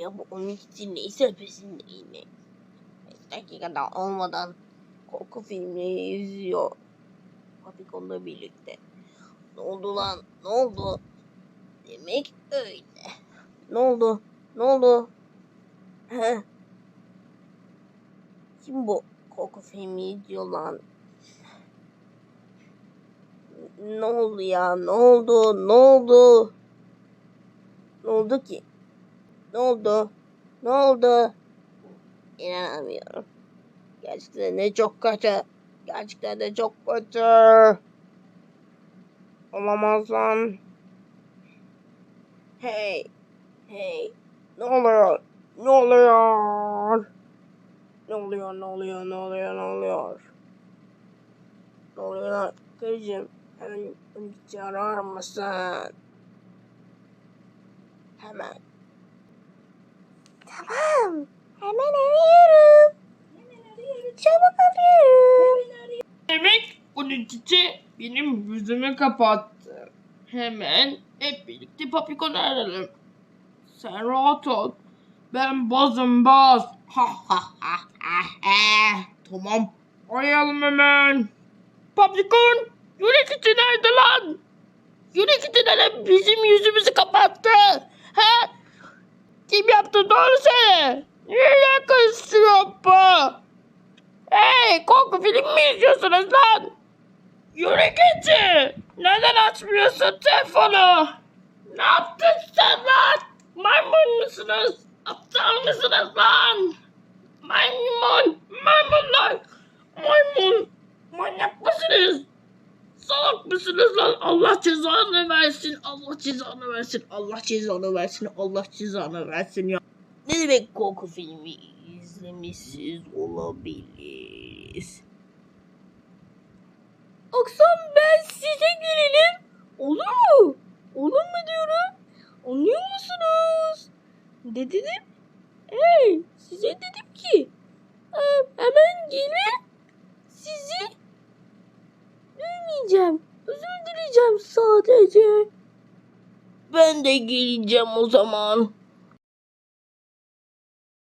Ya bu onun için neyse peşindeyim. Beş dakikada olmadan korku filmi izliyor. Papikon'la birlikte. Ne oldu lan? Ne oldu? Demek öyle. Ne oldu? Ne oldu? He? Kim bu korku filmi izliyor lan? Ne oldu ya? Ne oldu? Ne oldu? Ne oldu ki? Ne oldu? Ne oldu? İnanamıyorum. Gerçekten de çok kötü. Gerçekten de çok kötü. Olamaz lan. Hey. Hey. Ne oluyor? Ne oluyor? Ne oluyor? Ne oluyor? Ne oluyor? Ne oluyor? Ne oluyor? Kızım. Hemen onu arar mısın? Hemen. Tamam. Hemen arıyorum. Çabuk arıyorum. Çiçeği benim yüzümü kapattı. Hemen hep birlikte Papikon'u arayalım. Sen rahat ol. Ben bazım baz. Ha ha ha ha ha. Tamam. Arayalım hemen. Papikon! Yönetici nerede lan? Yönetici nerede bizim yüzümüzü kapattı? Ha? Kim yaptı doğru söyle. Niye kızıyor bu? Hey korku film mi izliyorsunuz lan? Yürü gece. Neden açmıyorsun telefonu? Ne yaptın sen lan? Maymun musunuz? Aptal mısınız lan? Maymun. Maymunlar. Maymun. Manyak mısınız? Salak mısınız lan? Allah cezanı versin. Allah cezanı versin. Allah cezanı versin. Allah cezanı versin ya. Ne demek korku filmi izlemişsiz olabilir? Akşam ben size gelelim. Olur mu? Olur mu diyorum? Anlıyor musunuz? Ne dedim? Hey size dedim ki e, hemen gelin sizi dövmeyeceğim. Özür dileyeceğim sadece. Ben de geleceğim o zaman.